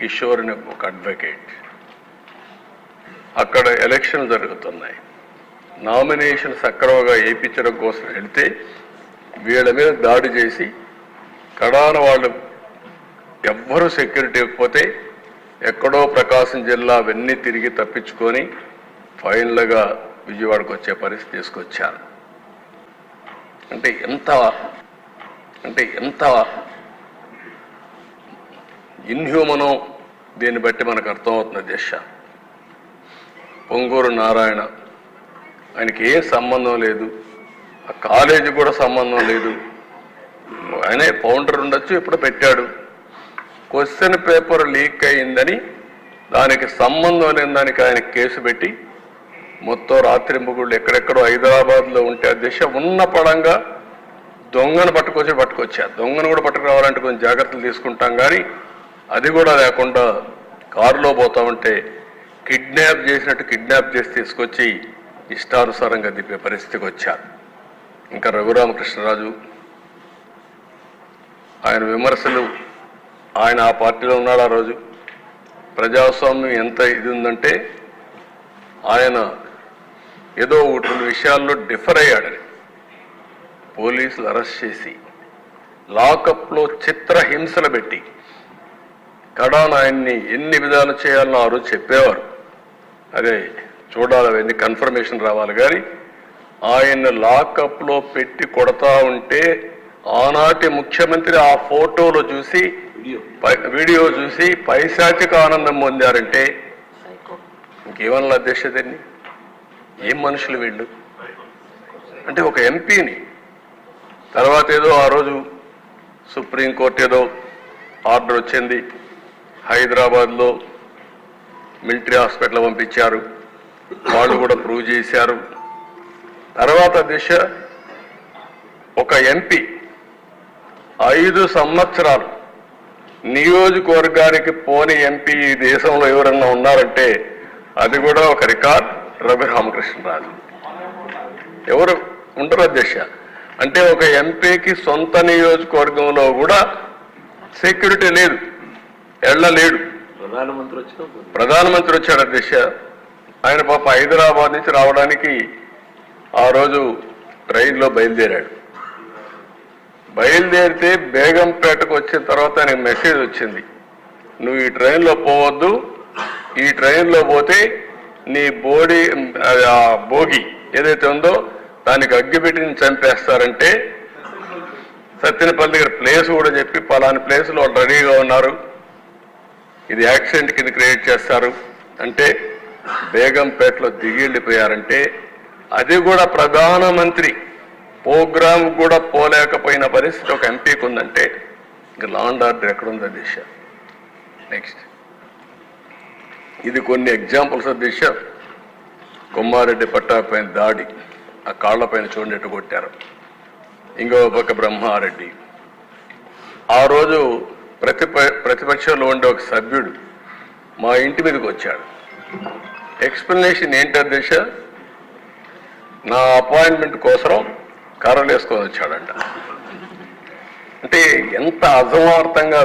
కిషోర్ని ఒక అడ్వకేట్ అక్కడ ఎలక్షన్ జరుగుతున్నాయి. నామినేషన్ సక్రమంగా వేయించడం కోసం వెళితే వీళ్ళ మీద దాడి చేసి కడాన వాళ్ళు ఎవ్వరూ సెక్యూరిటీ ఇవ్వకపోతే ఎక్కడో ప్రకాశం జిల్లా అవన్నీ తిరిగి తప్పించుకొని ఫైనల్గా విజయవాడకు వచ్చే పరిస్థితి తీసుకొచ్చారు. అంటే ఎంత అంటే ఎంత ఇన్హ్యూమనో దీన్ని బట్టి మనకు అర్థమవుతుంది దిశ పొంగూరు నారాయణ ఆయనకి ఏ సంబంధం లేదు. ఆ కాలేజీ కూడా సంబంధం లేదు. ఆయనే ఫౌండర్ ఉండొచ్చు ఇప్పుడు పెట్టాడు. క్వశ్చన్ పేపర్ లీక్ అయిందని దానికి సంబంధం లేని దానికి ఆయన కేసు పెట్టి మొత్తం రాత్రి ముగుళ్ళు ఎక్కడెక్కడో హైదరాబాద్లో ఉంటే ఆ దిశ ఉన్న పడంగా దొంగను పట్టుకొచ్చి పట్టుకొచ్చా దొంగను కూడా పట్టుకురావాలంటే కొంచెం జాగ్రత్తలు తీసుకుంటాం కానీ అది కూడా లేకుండా కారులో పోతా ఉంటే కిడ్నాప్ చేసినట్టు కిడ్నాప్ చేసి తీసుకొచ్చి ఇష్టానుసారంగా దిప్పే పరిస్థితికి వచ్చారు. ఇంకా రఘురామకృష్ణరాజు ఆయన విమర్శలు ఆయన ఆ పార్టీలో ఉన్నాడు ఆ రోజు. ప్రజాస్వామ్యం ఎంత ఇది ఉందంటే ఆయన ఏదో ఒకటి రెండు విషయాల్లో డిఫర్ అయ్యాడని. పోలీసులు అరెస్ట్ చేసి లాకప్లో చిత్రహింసలు పెట్టి కడాన్ ఆయన్ని ఎన్ని విధాలు చేయాలనో ఆ రోజు చెప్పేవారు. అదే చూడాలి అవన్నీ కన్ఫర్మేషన్ రావాలి. కానీ ఆయన లాకప్లో పెట్టి కొడతా ఉంటే ఆనాటి ముఖ్యమంత్రి ఆ ఫోటోలో చూసి పై- వీడియో చూసి పైశాచిక ఆనందం పొందారంటే ఇంకేమన్నా అధ్యక్షతని ఏం మనుషులు వీళ్ళు? అంటే ఒక ఎంపీని. తర్వాత ఏదో ఆ రోజు సుప్రీంకోర్టు ఏదో ఆర్డర్ వచ్చింది. హైదరాబాద్లో మిలిటరీ హాస్పిటల్ పంపించారు. వాళ్ళు కూడా ప్రూవ్ చేశారు. తర్వాత దిశ ఒక ఎంపీ ఐదు సంవత్సరాలు నియోజకవర్గానికి పోని ఎంపీ ఈ దేశంలో ఎవరన్నా ఉన్నారంటే అది కూడా ఒక రికార్డ్ రవి రామకృష్ణరాజు ఎవరు ఉండరు అధ్యక్ష. అంటే ఒక ఎంపీకి సొంత నియోజకవర్గంలో కూడా సెక్యూరిటీ లేదు. ఎళ్ళలేడు. ప్రధానమంత్రి వచ్చిన ప్రధానమంత్రి వచ్చాడు అధ్యక్ష ఆయన పాప హైదరాబాద్ నుంచి రావడానికి ఆ రోజు ట్రైన్లో బయలుదేరాడు. బయలుదేరితే బేగంపేటకు వచ్చిన తర్వాత ఆయనకు మెసేజ్ వచ్చింది. నువ్వు ఈ ట్రైన్లో పోవద్దు. ఈ ట్రైన్లో పోతే నీ బోడీ ఆ బోగి ఏదైతే ఉందో దానికి అగ్గిపెట్టి నేను చంపేస్తారంటే సత్యనపల్లి దగ్గర ప్లేస్ కూడా చెప్పి పలాని ప్లేస్లో వాళ్ళు రెడీగా ఉన్నారు. ఇది యాక్సిడెంట్ కింద క్రియేట్ చేస్తారు. అంటే బేగంపేటలో దిగి వెళ్ళిపోయారంటే అది కూడా ప్రధానమంత్రి ప్రోగ్రామ్ కూడా పోలేకపోయిన పరిస్థితి ఒక ఎంపీకి ఉందంటే ఇంక లాండ్ ఆర్డర్ ఎక్కడుందో దిశ. నెక్స్ట్. ఇది కొన్ని ఎగ్జాంపుల్స్ దిశ. కుమ్మారెడ్డి పట్టాపైన దాడి. ఆ కాళ్ళపైన చూడేట్టు కొట్టారు. ఇంకో పక్క బ్రహ్మారెడ్డి. ఆ రోజు ప్రతిప ప్రతిపక్షంలో ఉండే ఒక సభ్యుడు మా ఇంటి మీదకి వచ్చాడు. ఎక్స్ప్లెనేషన్ ఏంటో దిశ నా అపాయింట్మెంట్ కోసం కర్రలు వేసుకొని వచ్చాడంట. అంటే ఎంత అసమార్థంగా